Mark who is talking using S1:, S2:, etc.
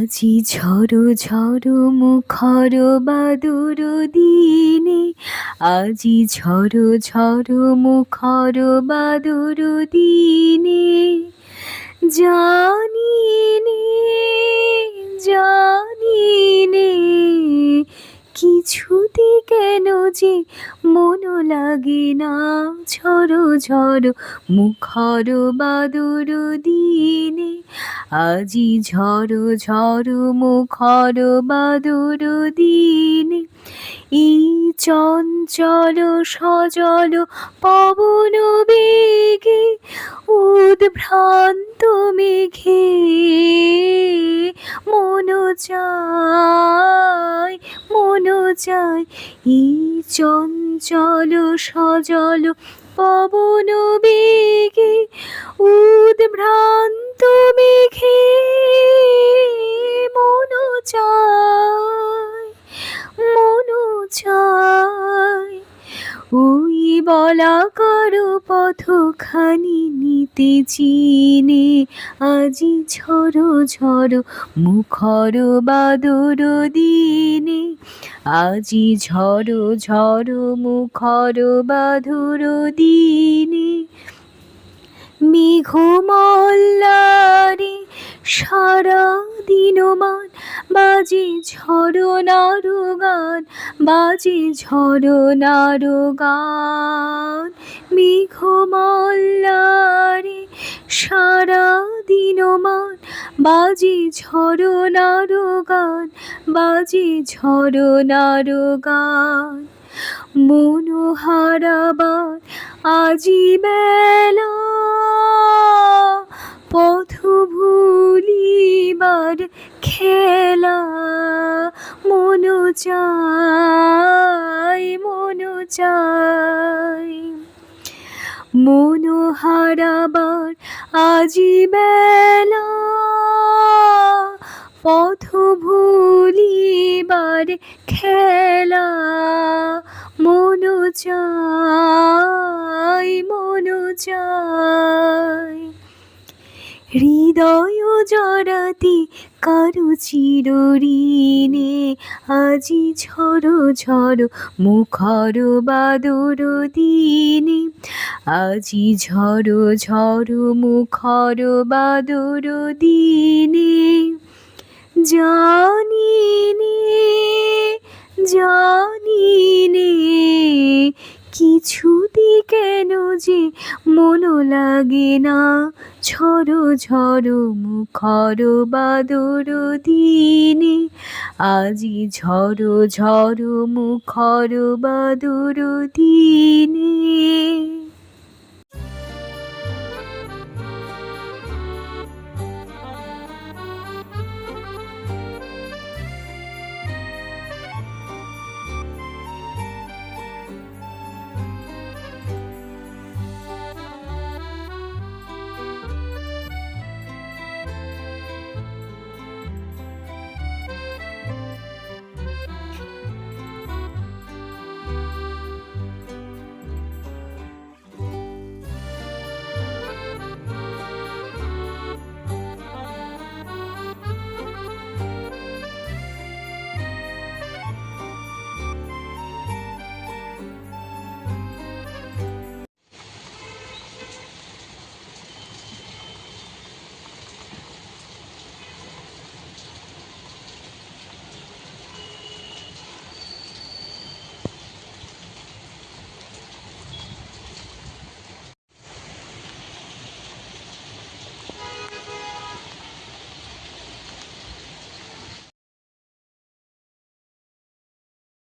S1: আজি ঝড়ো ঝড়ো মুখর বাদুর দিনে, আজি ঝড়ো ঝড়ো মুখর বাদুর দিনে জানি নে জানি নে কিছুতে কেন যে মন লাগে না ঝড়ো ঝড়ো মুখর বাদুর দিনে। আজি ঝড়ো ঝড়ো মুখর বাদুর দিনে। এই চঞ্চল সজল পবন বেগে, উদ্ভ্রান্ত মেঘে মন চায় মন চায়। এই চঞ্চল সজল পবন বেগে বলা করো পথখানি নিতে চিনে, আজি ঝড়ো ঝড়ো মুখর বাদর দিনে, আজি ঝড়ো ঝড়ো মুখর বাদর দিনে। মেঘমল্লারে সারা দিনমান বাজে ঝড়ো নারো গান বাজে ঝড়ো নারো গান মেঘমল্লারে সারা দিনমান বাজে ঝড়ো নারো গান বাজে ঝড়ো নারো গান মনোহারাবার আজি মন চাই। মন চাই মনোহারাবার আজি বেলা, পথ ভুলিবার খেলা। মন চাই মন চাই। হৃদয় জড়াতে কারু চিরঋণে আজি ঝড়ো ঝড়ো মুখর বাদর দিনে। আজি ঝড়ো ঝড়ো মুখর বাদর দিনে। জানি নে জানি নে কিছুতে কেন যে মন লাগে না? ঝড়ো ঝড়ো মুখর বাদর দিনে। আজি ঝড়ো ঝড়ো মুখর বাদর দিনে।